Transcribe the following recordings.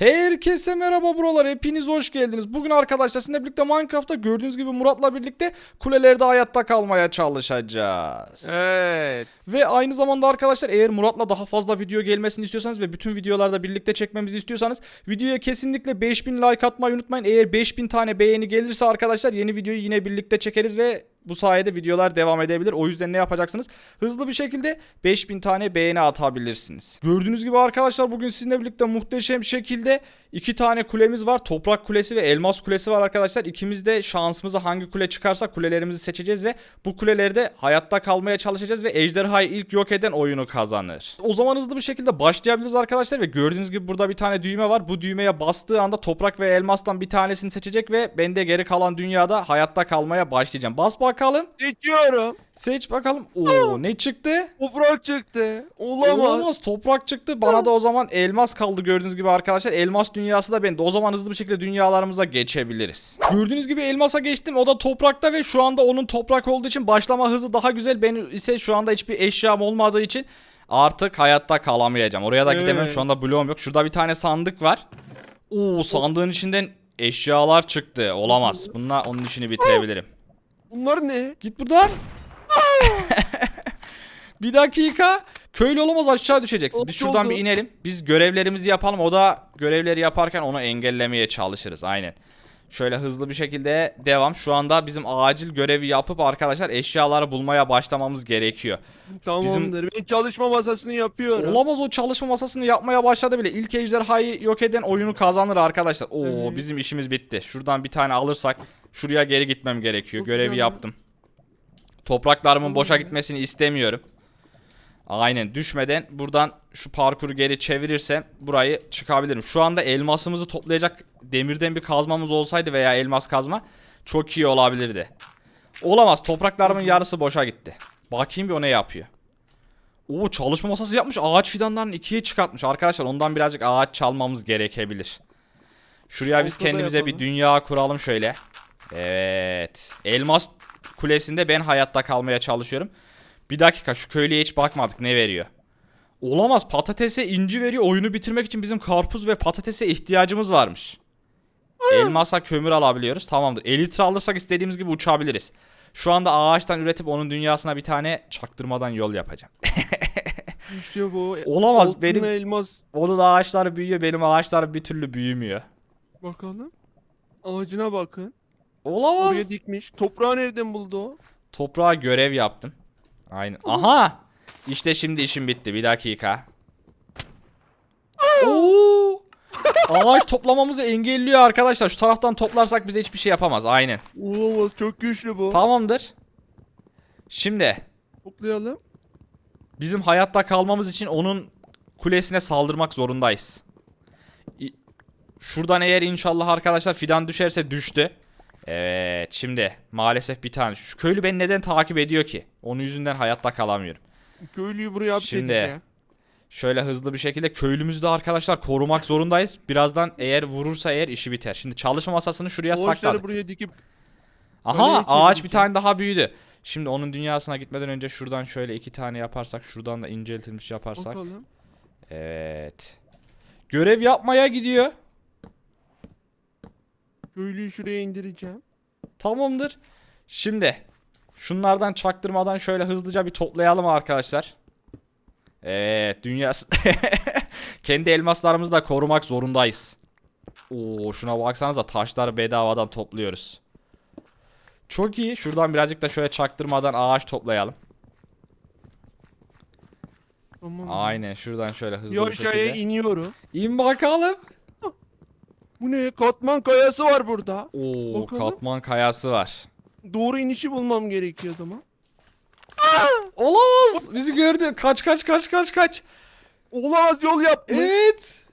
Herkese merhaba buralar hepiniz hoş geldiniz. Bugün arkadaşlar sizinle birlikte Minecraft'ta gördüğünüz gibi Murat'la birlikte kulelerde hayatta kalmaya çalışacağız. Evet. Ve aynı zamanda arkadaşlar eğer Murat'la daha fazla video gelmesini istiyorsanız ve bütün videolarda birlikte çekmemizi istiyorsanız videoya kesinlikle 5000 like atmayı unutmayın. Eğer 5000 tane beğeni gelirse arkadaşlar yeni videoyu yine birlikte çekeriz ve bu sayede videolar devam edebilir. O yüzden ne yapacaksınız? Hızlı bir şekilde 5000 tane beğeni atabilirsiniz. Gördüğünüz gibi arkadaşlar bugün sizinle birlikte muhteşem şekilde iki tane kulemiz var. Toprak kulesi ve elmas kulesi var arkadaşlar. İkimiz de şansımıza hangi kule çıkarsa kulelerimizi seçeceğiz ve bu kulelerde hayatta kalmaya çalışacağız ve ejderhayı ilk yok eden oyunu kazanır. O zaman hızlı bir şekilde başlayabiliriz arkadaşlar ve gördüğünüz gibi burada bir tane düğme var. Bu düğmeye bastığı anda toprak ve elmastan bir tanesini seçecek ve ben de geri kalan dünyada hayatta kalmaya başlayacağım. Bas bakalım. Geçiyorum. Seç bakalım. Oo ne çıktı? Toprak çıktı. Olamaz. Olamaz. Toprak çıktı. Bana da o zaman elmas kaldı gördüğünüz gibi arkadaşlar. Elmas dünyası da bende. O zaman hızlı bir şekilde dünyalarımıza geçebiliriz. Gördüğünüz gibi elmasa geçtim. O da toprakta ve şu anda onun toprak olduğu için başlama hızı daha güzel. Benim ise şu anda hiçbir eşyam olmadığı için artık hayatta kalamayacağım. Oraya da gidemem. Şu anda bloğum yok. Şurada bir tane sandık var. Oo sandığın içinden eşyalar çıktı. Olamaz. Bununla onun işini bitirebilirim. Bunlar ne? Git buradan. bir dakika. Köylü olamaz aşağı düşeceksin. Biz şuradan oldu. bir inelim. Biz görevlerimizi yapalım. O da görevleri yaparken onu engellemeye çalışırız. Aynen. Şöyle hızlı bir şekilde devam. Şu anda bizim acil görevi yapıp arkadaşlar eşyaları bulmaya başlamamız gerekiyor. Tamamdır. Ben çalışma masasını yapıyorum. Olamaz o çalışma masasını yapmaya başladı bile. İlk ejderhayı yok eden oyunu kazanır arkadaşlar. Oo Evet. bizim işimiz bitti. Şuradan bir tane alırsak şuraya geri gitmem gerekiyor. Görevi yaptım. Topraklarımın boşa gitmesini istemiyorum. Aynen düşmeden buradan şu parkuru geri çevirirsem burayı çıkabilirim. Şu anda elmasımızı toplayacak demirden bir kazmamız olsaydı veya elmas kazma çok iyi olabilirdi. Olamaz topraklarımın yarısı boşa gitti. Bakayım bir o ne yapıyor. Oo çalışma masası yapmış. Ağaç fidanlarını ikiye çıkartmış. Arkadaşlar ondan birazcık ağaç çalmamız gerekebilir. Şuraya biz kendimize bir dünya kuralım şöyle. Evet. Elmas kulesinde ben hayatta kalmaya çalışıyorum. Bir dakika şu köylüye hiç bakmadık ne veriyor. Olamaz patatese inci veriyor. Oyunu bitirmek için bizim karpuz ve patatese ihtiyacımız varmış. Elmasa kömür alabiliyoruz. Tamamdır. Elitre alırsak istediğimiz gibi uçabiliriz. Şu anda ağaçtan üretip onun dünyasına bir tane çaktırmadan yol yapacağım. İşte bu. Olamaz, Altın benim- elmas. Onun ağaçları büyüyor. Benim ağaçlar bir türlü büyümüyor. Bakalım. Ağacına bakın. Olamaz. Oraya dikmiş. Toprağı nereden buldu o? Toprağa görev yaptım. Aynen. Aha! İşte şimdi işim bitti. Bir dakika. Oo! Ağaç toplamamızı engelliyor arkadaşlar. Şu taraftan toplarsak bize hiçbir şey yapamaz. Aynen. Olamaz. Çok güçlü bu. Tamamdır. Şimdi Toplayalım. bizim hayatta kalmamız için onun kulesine saldırmak zorundayız. İ- Şuradan eğer inşallah arkadaşlar fidan düşerse düştü. Evet şimdi maalesef bir tane. Şu köylü beni neden takip ediyor ki? Onun yüzünden hayatta kalamıyorum. Köylüyü buraya Şimdi, hapsedeceğim. Şöyle hızlı bir şekilde köylümüzü de arkadaşlar korumak zorundayız. Birazdan eğer vurursa eğer işi biter. Şimdi çalışma masasını şuraya Ağaçları sakladık. buraya dikip Aha ağaç bir tane daha büyüdü. Şimdi onun dünyasına gitmeden önce şuradan şöyle iki tane yaparsak. Şuradan da inceltilmiş yaparsak. bakalım. Evet. Görev yapmaya gidiyor. Köylüyü şuraya indireceğim. Tamamdır. Şimdi şunlardan çaktırmadan şöyle hızlıca bir toplayalım arkadaşlar. Evet dünyası. Kendi elmaslarımızı da korumak zorundayız. Oo şuna baksanıza taşları bedavadan topluyoruz. Çok iyi. Şuradan birazcık da şöyle çaktırmadan ağaç toplayalım. Tamam. Aynen şuradan şöyle hızlı Bir bir şekilde. iniyorum. İn bakalım. Bu ne? Katman kayası var burada. Oo Bakalım. katman kayası var. Doğru inişi bulmam gerekiyor o zaman. Olamaz. Bizi gördü. Kaç kaç kaç kaç kaç. Olamaz yol yapmış. Evet.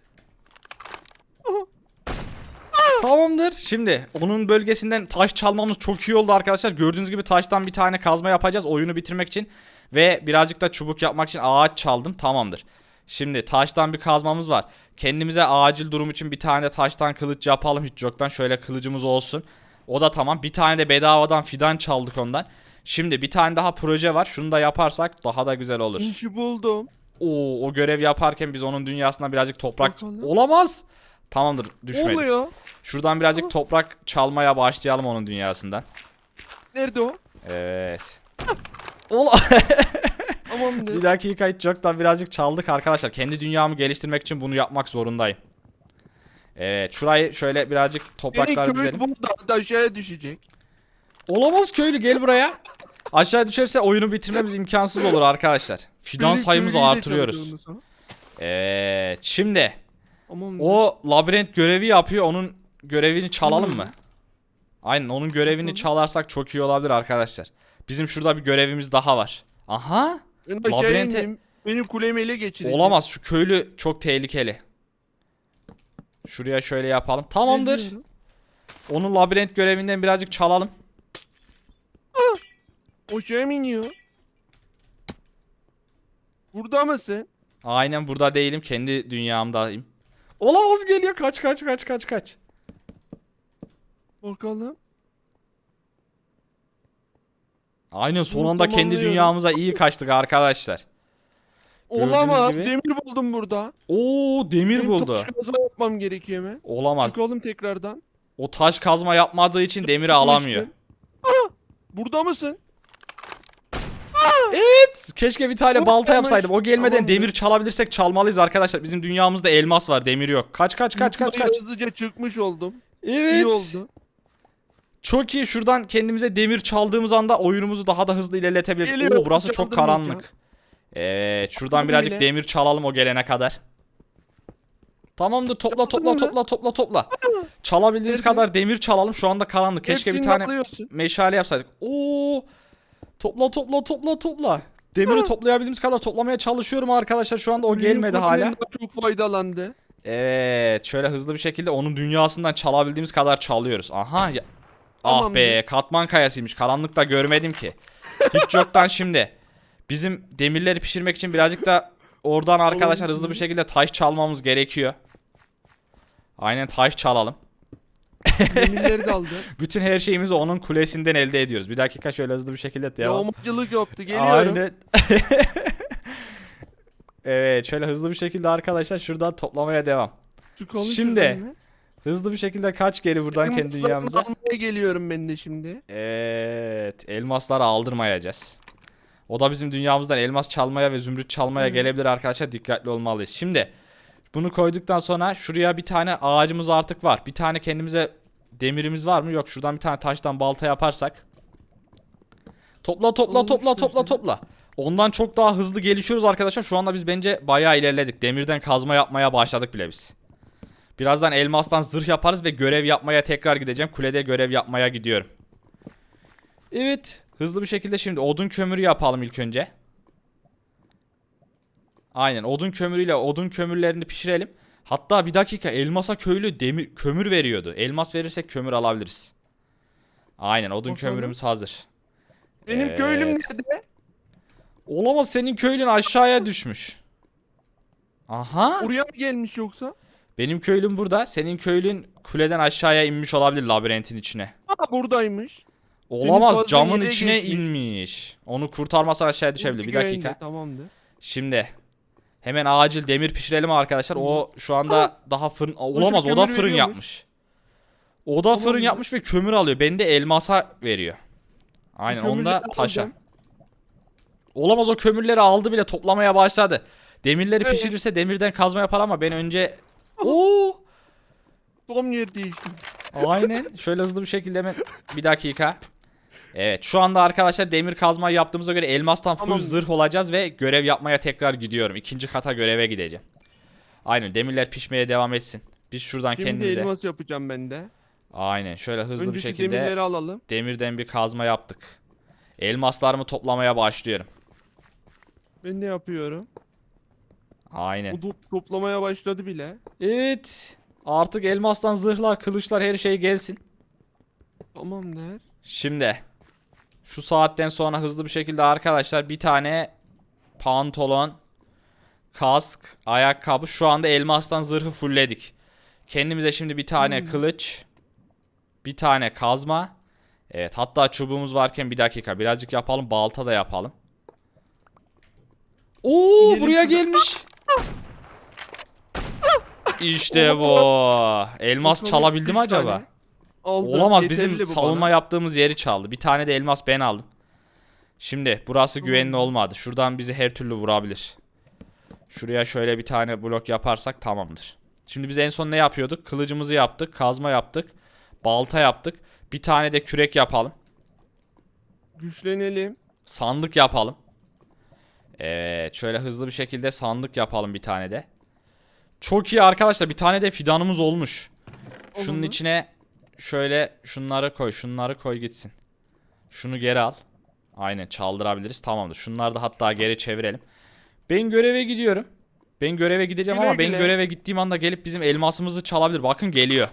Tamamdır. Şimdi onun bölgesinden taş çalmamız çok iyi oldu arkadaşlar. Gördüğünüz gibi taştan bir tane kazma yapacağız oyunu bitirmek için. Ve birazcık da çubuk yapmak için ağaç çaldım. Tamamdır. Şimdi taştan bir kazmamız var. Kendimize acil durum için bir tane de taştan kılıç yapalım hiç yoktan. Şöyle kılıcımız olsun. O da tamam. Bir tane de bedavadan fidan çaldık ondan. Şimdi bir tane daha proje var. Şunu da yaparsak daha da güzel olur. İnişi buldum. Oo, o görev yaparken biz onun dünyasına birazcık toprak... Bakalım. Olamaz. Tamamdır düşmedi. oluyor? Şuradan birazcık toprak çalmaya başlayalım onun dünyasından. Nerede o? Evet. Ola. Tamamdır. bir dakika hiç yoktan birazcık çaldık arkadaşlar. Kendi dünyamı geliştirmek için bunu yapmak zorundayım. Evet şurayı şöyle birazcık topraklar köyün düzelim. burada aşağıya düşecek. Olamaz köylü gel buraya. Aşağı düşerse oyunu bitirmemiz imkansız olur arkadaşlar. Fidan Benim sayımızı de artırıyoruz. çaldı ondan sonra. Evet şimdi Tamamdır. o labirent görevi yapıyor. Onun görevini çalalım Hmm. mı? Aynen onun görevini çalarsak çok iyi olabilir arkadaşlar. Bizim şurada bir görevimiz daha var. Aha Ben aşağıya labirente- ineyim. Benim kulemi ele geçirecek. olamaz şu köylü çok tehlikeli. Şuraya şöyle yapalım. Tamamdır. Onun labirent görevinden birazcık çalalım. Aşağıya mı iniyor? Burada mısın? Aynen burada değilim. Kendi dünyamdayım. Olamaz geliyor. Kaç kaç kaç kaç kaç. Bakalım. Aynen son Bunu anda kendi tamamlıyorum. dünyamıza iyi kaçtık arkadaşlar. Gördüğünüz Olamaz. gibi- Demir buldum burada. Oo demir Benim buldu. taş kazma yapmam gerekiyor hemen. Olamaz. Çıkalım tekrardan. O taş kazma yapmadığı için demiri alamıyor. Aa, burada mısın? Keşke bir tane balta tamam. yapsaydım. O gelmeden Tamamdır. demir çalabilirsek çalmalıyız arkadaşlar. Bizim dünyamızda elmas var, demir yok. Kaç kaç kaç kaç Yukarıya kaç. Hızlıca çıkmış oldum. Evet. İyi oldu. Çok iyi. Şuradan kendimize demir çaldığımız anda oyunumuzu daha da hızlı ilerletebiliriz. Oo burası çok karanlık. Evet, şuradan Çaldım birazcık bile. demir çalalım o gelene kadar. Tamamdır. Topla topla topla topla topla. Çalabildiğimiz Nerede? kadar demir çalalım. Şu anda karanlık. Keşke bir Hepsini tane meşale yapsaydık. Oo! Topla topla topla topla. Demiri toplayabildiğimiz kadar toplamaya çalışıyorum arkadaşlar. Şu anda o Benim gelmedi hala. çok faydalandı. Evet, şöyle hızlı bir şekilde onun dünyasından çalabildiğimiz kadar çalıyoruz. Aha. Ya. Ah be, katman kayasıymış. Karanlıkta görmedim ki. Hiç yoktan şimdi. Bizim demirleri pişirmek için birazcık da oradan arkadaşlar hızlı bir şekilde taş çalmamız gerekiyor. Aynen taş çalalım. Demirleri de aldı. Bütün her şeyimizi onun kulesinden elde ediyoruz. Bir dakika şöyle hızlı bir şekilde devam. Yağmacılık yaptı. Geliyorum. Aynen. evet şöyle hızlı bir şekilde arkadaşlar şuradan toplamaya devam. Şimdi, şuradan. Hızlı bir şekilde kaç geri buradan kendi dünyamıza. almaya geliyorum ben de şimdi. Evet elmasları aldırmayacağız. O da bizim dünyamızdan elmas çalmaya ve zümrüt çalmaya Hı. gelebilir arkadaşlar dikkatli olmalıyız. Şimdi bunu koyduktan sonra şuraya bir tane ağacımız artık var. Bir tane kendimize demirimiz var mı? Yok şuradan bir tane taştan balta yaparsak. Topla topla Olmuştur topla topla şimdi. topla. Ondan çok daha hızlı gelişiyoruz arkadaşlar. Şu anda biz bence bayağı ilerledik. Demirden kazma yapmaya başladık bile biz. Birazdan elmastan zırh yaparız ve görev yapmaya tekrar gideceğim. Kulede görev yapmaya gidiyorum. Evet. Hızlı bir şekilde şimdi odun kömürü yapalım ilk önce. Aynen odun kömürüyle odun kömürlerini pişirelim. Hatta bir dakika elmasa köylü demir kömür veriyordu. Elmas verirsek kömür alabiliriz. Aynen odun Bakalım. kömürümüz hazır. Benim Evet. köylüm nerede? Olamaz senin köylün aşağıya düşmüş. Aha. Oraya mı gelmiş yoksa? Benim köylüm burada. Senin köylün kuleden aşağıya inmiş olabilir labirentin içine. Aa buradaymış. Olamaz camın içine geçmiş. inmiş. Onu kurtarmasan aşağıya düşebilir. Bir Güvende, dakika. Tamamdır. Şimdi hemen acil demir pişirelim arkadaşlar. O şu anda daha fırın olamaz. O da kömür fırın veriyormuş. yapmış. O da fırın Tamamdır. yapmış ve kömür alıyor. Beni de elmasa veriyor. Aynen Bu onu da kömürleri taşa. alacağım. Olamaz o kömürleri aldı bile toplamaya başladı. Demirleri Evet. pişirirse demirden kazma yapar ama ben önce Oo! Tam yer değişti. Aynen. Şöyle hızlı bir şekilde hemen bir dakika. Evet şu anda arkadaşlar demir kazmayı yaptığımıza göre elmastan full Tamam. zırh olacağız ve görev yapmaya tekrar gidiyorum. İkinci kata göreve gideceğim. Aynen demirler pişmeye devam etsin. Biz şuradan Şimdi kendimize. elmas yapacağım ben de. Aynen şöyle hızlı Önce bir şu şekilde demirleri alalım. demirden bir kazma yaptık. Elmaslarımı toplamaya başlıyorum. Ben de yapıyorum. Aynen. Bu top- toplamaya başladı bile. Evet. Artık elmastan zırhlar, kılıçlar her şey gelsin. Tamamdır. Şimdi şu saatten sonra hızlı bir şekilde arkadaşlar bir tane pantolon, kask, ayakkabı şu anda elmastan zırhı fullledik. Kendimize şimdi bir tane Hmm. kılıç, bir tane kazma. Evet hatta çubuğumuz varken bir dakika birazcık yapalım balta da yapalım. Oo buraya şurada. gelmiş. İşte bu. Elmas çalabildi mi acaba? Aldı. Olamaz Yeterli bizim bu savunma bana. yaptığımız yeri çaldı. Bir tane de elmas ben aldım. Şimdi burası güvenli olmadı. Şuradan bizi her türlü vurabilir. Şuraya şöyle bir tane blok yaparsak tamamdır. Şimdi biz en son ne yapıyorduk? Kılıcımızı yaptık, kazma yaptık, balta yaptık. Bir tane de kürek yapalım. Güçlenelim. Sandık yapalım. Evet, şöyle hızlı bir şekilde sandık yapalım bir tane de. Çok iyi arkadaşlar. Bir tane de fidanımız olmuş. Şunun Olur içine şöyle şunları koy, şunları koy gitsin. Şunu geri al. Aynen çaldırabiliriz. Tamamdır. Şunları da hatta geri çevirelim. Ben göreve gidiyorum. Ben göreve gideceğim Güle ama ben güle. göreve gittiğim anda gelip bizim elmasımızı çalabilir. Bakın geliyor.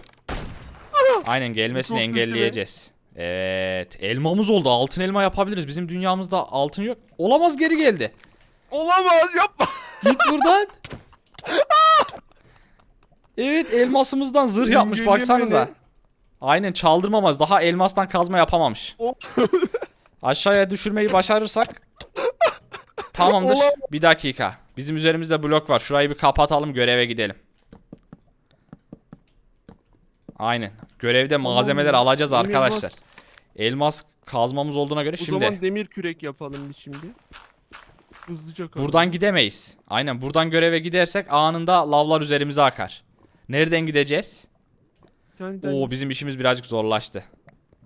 Aynen gelmesini Çok engelleyeceğiz. Evet. Elmamız oldu. Altın elma yapabiliriz. Bizim dünyamızda altın yok. Olamaz geri geldi. Olamaz yapma. Git buradan. evet elmasımızdan zırh yapmış baksanıza. Aynen çaldırmamaz. Daha elmastan kazma yapamamış. Aşağıya düşürmeyi başarırsak tamamdır. Bir dakika. Bizim üzerimizde blok var. Şurayı bir kapatalım göreve gidelim. Aynen. Görevde malzemeler alacağız arkadaşlar. elmas- Elmas kazmamız olduğuna göre O şimdi zaman demir kürek yapalım biz şimdi. Hızlıca kalın. buradan gidemeyiz. Aynen buradan göreve gidersek anında lavlar üzerimize akar. Nereden gideceğiz? Daha- Oo bizim işimiz birazcık zorlaştı.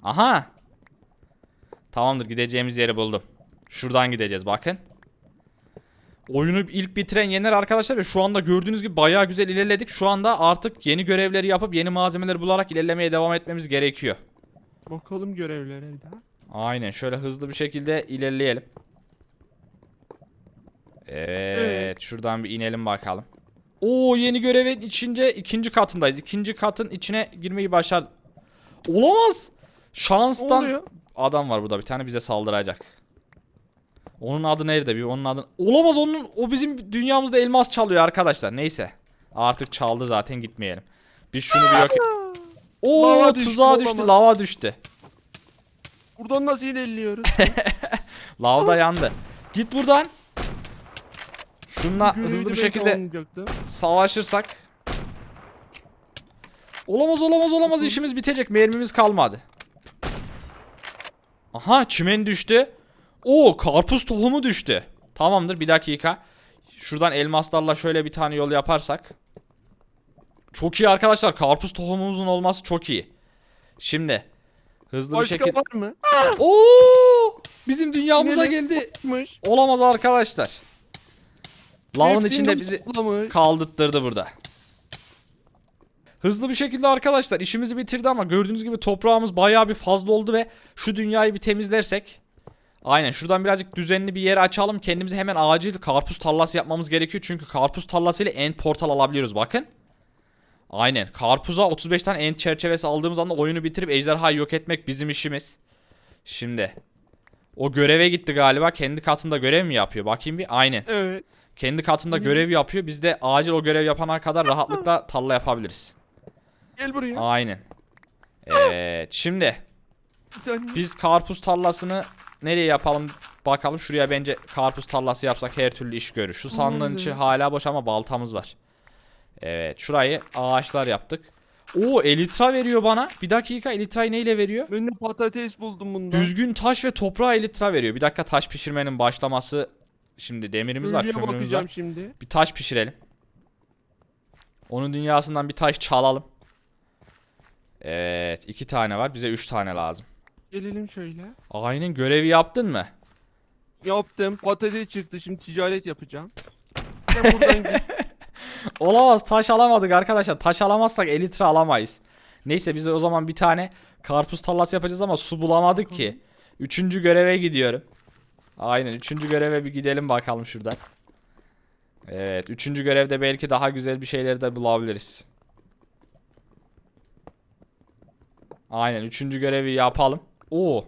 Aha. Tamamdır gideceğimiz yeri buldum. Şuradan gideceğiz bakın. Oyunu ilk bitiren yener arkadaşlar ve şu anda gördüğünüz gibi bayağı güzel ilerledik. Şu anda artık yeni görevleri yapıp yeni malzemeler bularak ilerlemeye devam etmemiz gerekiyor. Bakalım görevlere bir daha. Aynen şöyle hızlı bir şekilde ilerleyelim. Evet, şuradan bir inelim bakalım. Oo yeni görevin içince ikinci katındayız. İkinci katın içine girmeyi başardık. Olamaz. Şanstan oluyor? adam var burada bir tane bize saldıracak. Onun adı nerede bir onun adı. Olamaz onun o bizim dünyamızda elmas çalıyor arkadaşlar. Neyse. Artık çaldı zaten gitmeyelim. Biz şunu bir yok. Oo Lava düştü, tuzağa düştü, olamaz. lava düştü. Buradan nasıl ilerliyoruz? Lavda yandı. Git buradan. Görevi hızlı bir şekilde savaşırsak. Olamaz olamaz olamaz işimiz bitecek. Mermimiz kalmadı. Aha çimen düştü. Oo karpuz tohumu düştü. Tamamdır bir dakika. Şuradan elmaslarla şöyle bir tane yol yaparsak. Çok iyi arkadaşlar. Karpuz tohumumuzun olması çok iyi. Şimdi hızlı bir Başka şekilde. var mı? Oo! Bizim dünyamıza Yine geldi. Mış. Olamaz arkadaşlar. Lavın Hepsini içinde bizi toplamış. kaldırttırdı burada. Hızlı bir şekilde arkadaşlar işimizi bitirdi ama gördüğünüz gibi toprağımız bayağı bir fazla oldu ve şu dünyayı bir temizlersek Aynen şuradan birazcık düzenli bir yer açalım. Kendimize hemen acil karpuz tarlası yapmamız gerekiyor. Çünkü karpuz tarlasıyla end portal alabiliyoruz bakın. Aynen karpuza 35 tane end çerçevesi aldığımız anda oyunu bitirip ejderhayı yok etmek bizim işimiz. Şimdi o göreve gitti galiba. Kendi katında görev mi yapıyor? Bakayım bir. Aynen. Evet. Kendi katında görev yapıyor. Biz de acil o görev yapana kadar rahatlıkla tarla yapabiliriz. Gel buraya. Aynen. Evet. Şimdi Bir tane. biz karpuz tarlasını nereye yapalım bakalım. Şuraya bence karpuz tarlası yapsak her türlü iş görür. Şu sandığın içi hala boş ama baltamız var. Evet. Şurayı ağaçlar yaptık. Oo elitra veriyor bana. Bir dakika elitrayı neyle veriyor? Ben de patates buldum bundan. Düzgün taş ve toprağa elitra veriyor. Bir dakika taş pişirmenin başlaması. Şimdi demirimiz var, kömürümüz var. şimdi. Bir taş pişirelim. Onun dünyasından bir taş çalalım. Evet, iki tane var. Bize üç tane lazım. Gelelim şöyle. Aynen görevi yaptın mı? Yaptım. Patates çıktı. Şimdi ticaret yapacağım. Sen buradan git. Olamaz. Taş alamadık arkadaşlar. Taş alamazsak elitre alamayız. Neyse biz o zaman bir tane karpuz tarlası yapacağız ama su bulamadık ki. Üçüncü göreve gidiyorum. Aynen. Üçüncü göreve bir gidelim bakalım şuradan. Evet. Üçüncü görevde belki daha güzel bir şeyleri de bulabiliriz. Aynen. Üçüncü görevi yapalım. Oo.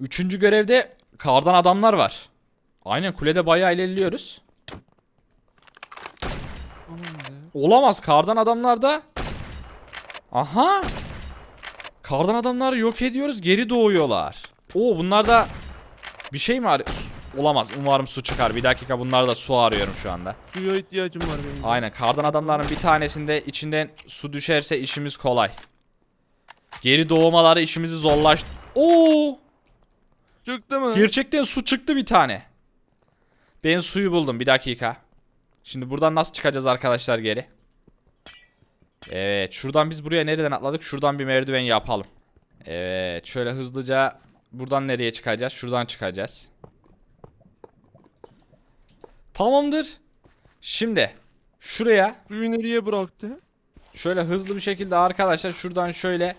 Üçüncü görevde kardan adamlar var. Aynen kulede bayağı ilerliyoruz. Olamaz kardan adamlar da. Aha. Kardan adamları yok ediyoruz geri doğuyorlar. Oo bunlar da bir şey mi ar- Olamaz. Umarım su çıkar. Bir dakika bunlar da su arıyorum şu anda. Suya ihtiyacım var benim. Aynen. Kardan adamların bir tanesinde içinden su düşerse işimiz kolay. Geri doğmaları işimizi zorlaştı. Oo! Çıktı mı? Gerçekten su çıktı bir tane. Ben suyu buldum. Bir dakika. Şimdi buradan nasıl çıkacağız arkadaşlar geri? Evet. Şuradan biz buraya nereden atladık? Şuradan bir merdiven yapalım. Evet. Şöyle hızlıca buradan nereye çıkacağız? Şuradan çıkacağız. Tamamdır. Şimdi şuraya Suyu nereye bıraktı? Şöyle hızlı bir şekilde arkadaşlar şuradan şöyle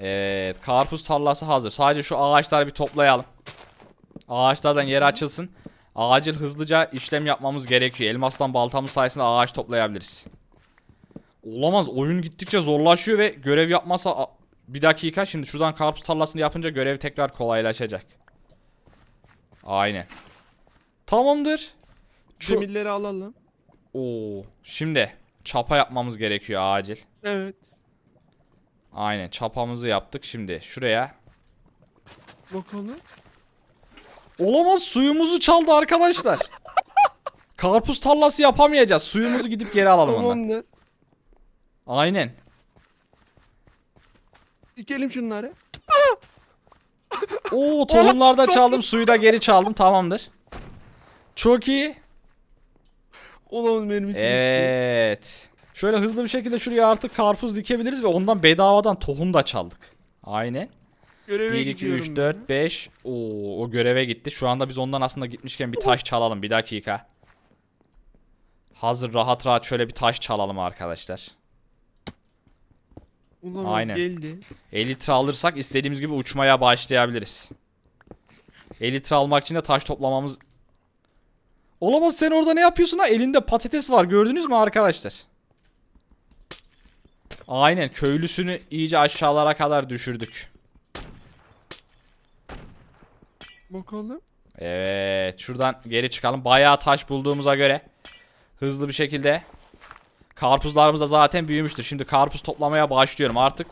Evet karpuz tarlası hazır. Sadece şu ağaçları bir toplayalım. Ağaçlardan yeri açılsın. Acil hızlıca işlem yapmamız gerekiyor. Elmastan baltamız sayesinde ağaç toplayabiliriz. Olamaz. Oyun gittikçe zorlaşıyor ve görev yapmasa bir dakika şimdi şuradan karpuz tarlasını yapınca görev tekrar kolaylaşacak. Aynen. Tamamdır. Şu... Demirleri alalım. Oo. Şimdi çapa yapmamız gerekiyor acil. Evet. Aynen çapamızı yaptık şimdi şuraya. Bakalım. Olamaz suyumuzu çaldı arkadaşlar. Karpuz tarlası yapamayacağız. Suyumuzu gidip geri alalım ondan. Tamamdır. Aynen. Dikelim şunları. Oo tohumlar da çaldım suyu da geri çaldım tamamdır. Çok iyi. Ulan benim için. Evet. Şöyle hızlı bir şekilde şuraya artık karpuz dikebiliriz ve ondan bedavadan tohum da çaldık. Aynen. Göreve 1, 2, gidiyorum 3, ben. 4, 5. Oo, o göreve gitti. Şu anda biz ondan aslında gitmişken bir taş çalalım. Bir dakika. Hazır rahat rahat şöyle bir taş çalalım arkadaşlar. Ulan Aynen. geldi. Elitre alırsak istediğimiz gibi uçmaya başlayabiliriz. Elitre almak için de taş toplamamız... Olamaz sen orada ne yapıyorsun ha? Elinde patates var gördünüz mü arkadaşlar? Aynen köylüsünü iyice aşağılara kadar düşürdük. Bakalım. Evet şuradan geri çıkalım. Bayağı taş bulduğumuza göre hızlı bir şekilde karpuzlarımız da zaten büyümüştür. Şimdi karpuz toplamaya başlıyorum artık.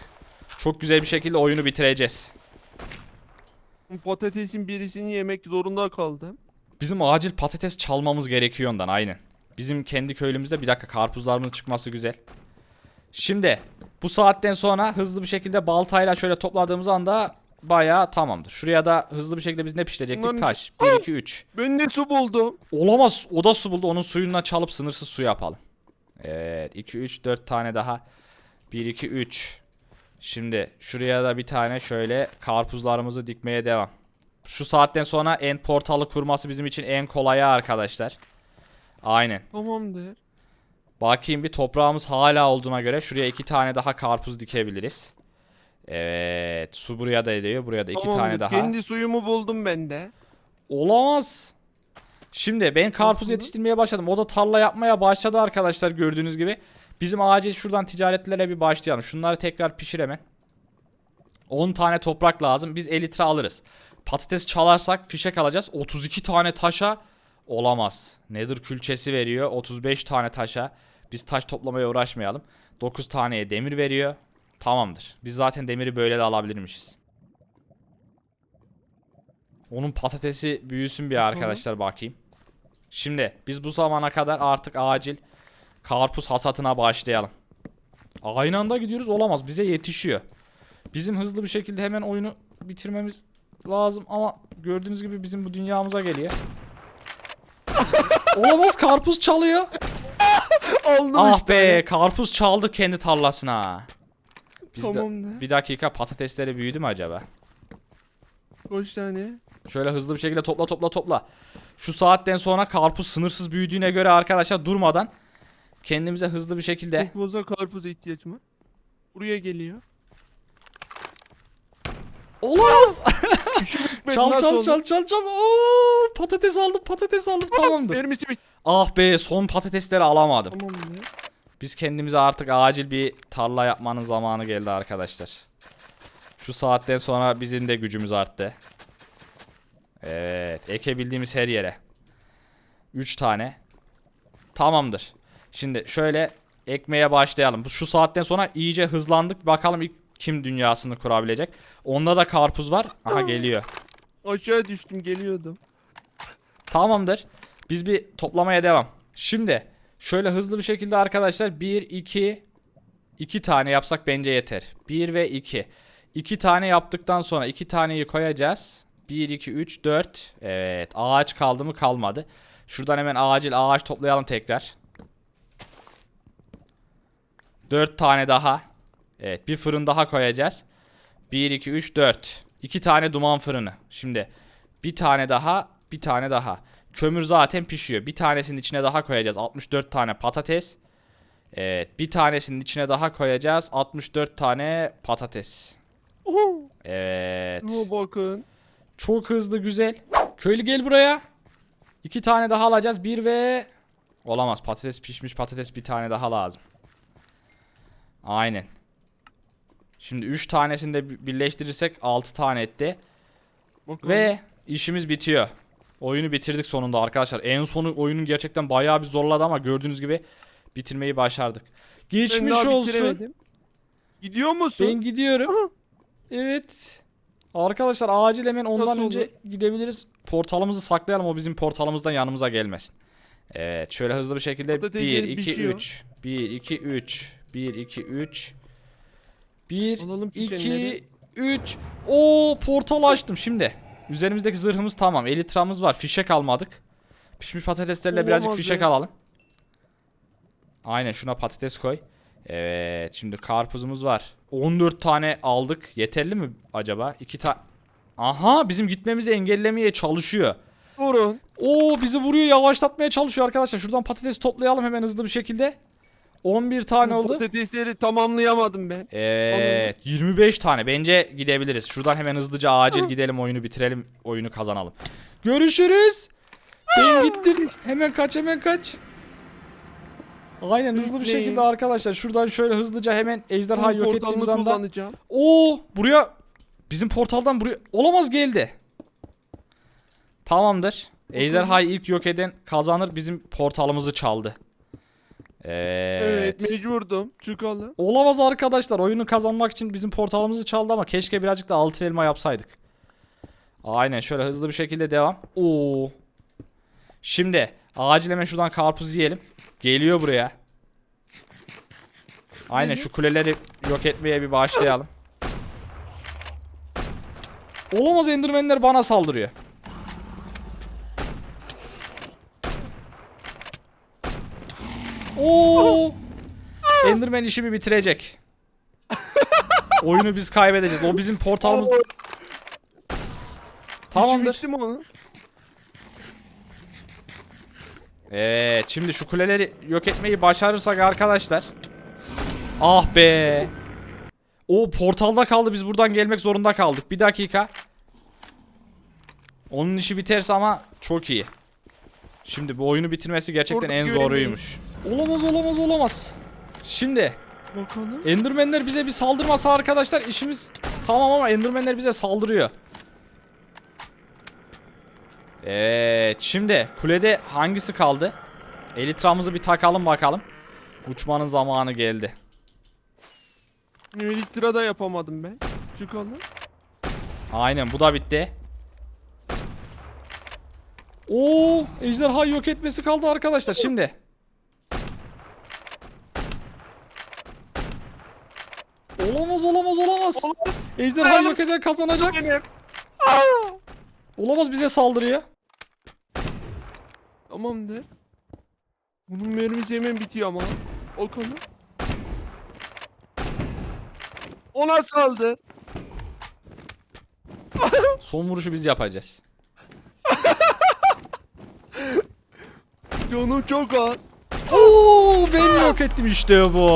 Çok güzel bir şekilde oyunu bitireceğiz. Patatesin birisini yemek zorunda kaldım. Bizim acil patates çalmamız gerekiyor ondan aynen. Bizim kendi köylümüzde bir dakika karpuzlarımızın çıkması güzel. Şimdi bu saatten sonra hızlı bir şekilde baltayla şöyle topladığımız anda bayağı tamamdır. Şuraya da hızlı bir şekilde biz ne pişirecektik? Bunların- Taş. 1 2 3. Ben de su buldum. Olamaz. O da su buldu. Onun suyundan çalıp sınırsız su yapalım. Evet. 2 3 4 tane daha. 1 2 3. Şimdi şuraya da bir tane şöyle karpuzlarımızı dikmeye devam. Şu saatten sonra end portalı kurması bizim için en kolayı arkadaşlar. Aynen. Tamamdır. Bakayım bir toprağımız hala olduğuna göre şuraya iki tane daha karpuz dikebiliriz. Evet. Su buraya da ediyor. Buraya da iki Tamamdır. tane daha. Kendi suyumu buldum ben de. Olamaz. Şimdi ben karpuz yetiştirmeye başladım. O da tarla yapmaya başladı arkadaşlar gördüğünüz gibi. Bizim acil şuradan ticaretlere bir başlayalım. Şunları tekrar pişir hemen. 10 tane toprak lazım. Biz 50 litre alırız. Patates çalarsak fişek alacağız. 32 tane taşa olamaz. Nedir külçesi veriyor. 35 tane taşa. Biz taş toplamaya uğraşmayalım. 9 taneye demir veriyor. Tamamdır. Biz zaten demiri böyle de alabilirmişiz. Onun patatesi büyüsün bir arkadaşlar bakayım. Şimdi biz bu zamana kadar artık acil karpuz hasatına başlayalım. Aynı anda gidiyoruz olamaz bize yetişiyor. Bizim hızlı bir şekilde hemen oyunu bitirmemiz lazım ama gördüğünüz gibi bizim bu dünyamıza geliyor. olamaz karpuz çalıyor. Aldım ah işte. be karpuz çaldı kendi tarlasına. Biz de- Tamamdır. bir dakika patatesleri büyüdü mü acaba? Kaç tane? Şöyle hızlı bir şekilde topla topla topla. Şu saatten sonra karpuz sınırsız büyüdüğüne göre arkadaşlar durmadan kendimize hızlı bir şekilde Çok fazla karpuza ihtiyacım var. Buraya geliyor. Olamaz. Çal çal çal çal çal. Oo, patates aldım patates aldım tamamdır. Mermisi bit. Ah be son patatesleri alamadım. Tamamdır. Biz kendimize artık acil bir tarla yapmanın zamanı geldi arkadaşlar. Şu saatten sonra bizim de gücümüz arttı. Evet, ekebildiğimiz her yere. 3 tane. Tamamdır. Şimdi şöyle ekmeye başlayalım. Şu saatten sonra iyice hızlandık. Bakalım ilk kim dünyasını kurabilecek. Onda da karpuz var. Aha geliyor. Aşağı düştüm geliyordum. Tamamdır. Biz bir toplamaya devam. Şimdi şöyle hızlı bir şekilde arkadaşlar 1 2 2 tane yapsak bence yeter. 1 ve 2. 2 tane yaptıktan sonra 2 taneyi koyacağız. 1 2 3 4. Evet, ağaç kaldı mı kalmadı. Şuradan hemen acil ağaç toplayalım tekrar. 4 tane daha. Evet, bir fırın daha koyacağız. 1 2 3 4. 2 tane duman fırını. Şimdi bir tane daha, bir tane daha. Kömür zaten pişiyor. Bir tanesinin içine daha koyacağız. 64 tane patates. Evet, bir tanesinin içine daha koyacağız. 64 tane patates. Evet. Şuna bakın. Çok hızlı, güzel. Köylü gel buraya. İki tane daha alacağız. Bir ve... Olamaz. Patates pişmiş patates bir tane daha lazım. Aynen. Şimdi 3 tanesini de bi- birleştirirsek 6 tane etti. Bakın. Ve işimiz bitiyor. Oyunu bitirdik sonunda arkadaşlar. En sonu oyunun gerçekten bayağı bir zorladı ama gördüğünüz gibi bitirmeyi başardık. Geçmiş olsun. Gidiyor musun? Ben gidiyorum. Evet. Arkadaşlar acil hemen ondan Nasıl önce olur? gidebiliriz. Portalımızı saklayalım o bizim portalımızdan yanımıza gelmesin. Evet şöyle hızlı bir şekilde 1 Patatesleri 2 pişiyor. 3 1 2 3 1 2 3 1 Alalım 2 pişenleri. 3 O portal açtım şimdi. Üzerimizdeki zırhımız tamam. Elitramız var. Fişek almadık. Pişmiş patateslerle birazcık Olamaz fişek ya. alalım. Aynen şuna patates koy. Evet şimdi karpuzumuz var. 14 tane aldık. Yeterli mi acaba? 2 tane. Aha bizim gitmemizi engellemeye çalışıyor. Durun. Oo bizi vuruyor yavaşlatmaya çalışıyor arkadaşlar. Şuradan patates toplayalım hemen hızlı bir şekilde. 11 tane oldu. Patatesleri tamamlayamadım ben. Evet 25 tane bence gidebiliriz. Şuradan hemen hızlıca acil gidelim oyunu bitirelim oyunu kazanalım. Görüşürüz. Ben gittim. Hemen kaç hemen kaç. Aynen hızlı bir şekilde arkadaşlar şuradan şöyle hızlıca hemen ejderha yok ettiğimiz anda. kullanacağım. Oo buraya bizim portaldan buraya olamaz geldi. Tamamdır. Ejderhayı ilk yok eden kazanır bizim portalımızı çaldı. Evet. Evet mecburdum. Çıkalım. Olamaz arkadaşlar. Oyunu kazanmak için bizim portalımızı çaldı ama keşke birazcık da altın elma yapsaydık. Aynen şöyle hızlı bir şekilde devam. Oo. Şimdi acil hemen şuradan karpuz yiyelim. Geliyor buraya. Aynen şu kuleleri yok etmeye bir başlayalım. Olamaz endirmenler bana saldırıyor. Oo! Enderman işimi bitirecek. Oyunu biz kaybedeceğiz. O bizim portalımız. Tamamdır. işi bitti mi onun? Evet, şimdi şu kuleleri yok etmeyi başarırsak arkadaşlar. Ah be. O portalda kaldı. Biz buradan gelmek zorunda kaldık. Bir dakika. Onun işi biterse ama çok iyi. Şimdi bu oyunu bitirmesi gerçekten Orada en zoruymuş. Olamaz olamaz olamaz. Şimdi Bakalım. Endermenler bize bir saldırmasa arkadaşlar işimiz tamam ama Endermenler bize saldırıyor. Evet şimdi kulede hangisi kaldı? Elitramızı bir takalım bakalım. Uçmanın zamanı geldi. Elitra da yapamadım ben. Çıkalım. Aynen bu da bitti. Oo, ejderha yok etmesi kaldı arkadaşlar şimdi. Olamaz olamaz olamaz. Ejderha yok eden kazanacak. Olamaz bize saldırıyor. Tamamdır. Bunun mermisi hemen bitiyor ama. O konu. Ona saldı. Son vuruşu biz yapacağız. Canı çok az. Oo, ben yok ettim işte bu.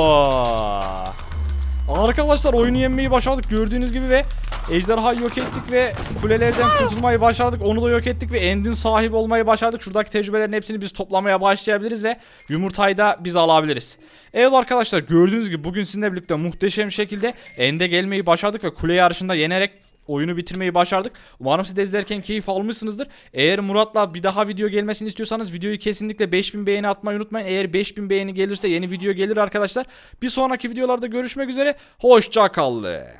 Arkadaşlar oyunu yenmeyi başardık gördüğünüz gibi ve ejderhayı yok ettik ve kulelerden kurtulmayı başardık. Onu da yok ettik ve endin sahibi olmayı başardık. Şuradaki tecrübelerin hepsini biz toplamaya başlayabiliriz ve yumurtayı da biz alabiliriz. Evet arkadaşlar gördüğünüz gibi bugün sizinle birlikte muhteşem şekilde ende gelmeyi başardık ve kule yarışında yenerek oyunu bitirmeyi başardık. Umarım siz de izlerken keyif almışsınızdır. Eğer Murat'la bir daha video gelmesini istiyorsanız videoyu kesinlikle 5000 beğeni atmayı unutmayın. Eğer 5000 beğeni gelirse yeni video gelir arkadaşlar. Bir sonraki videolarda görüşmek üzere. Hoşça kalın.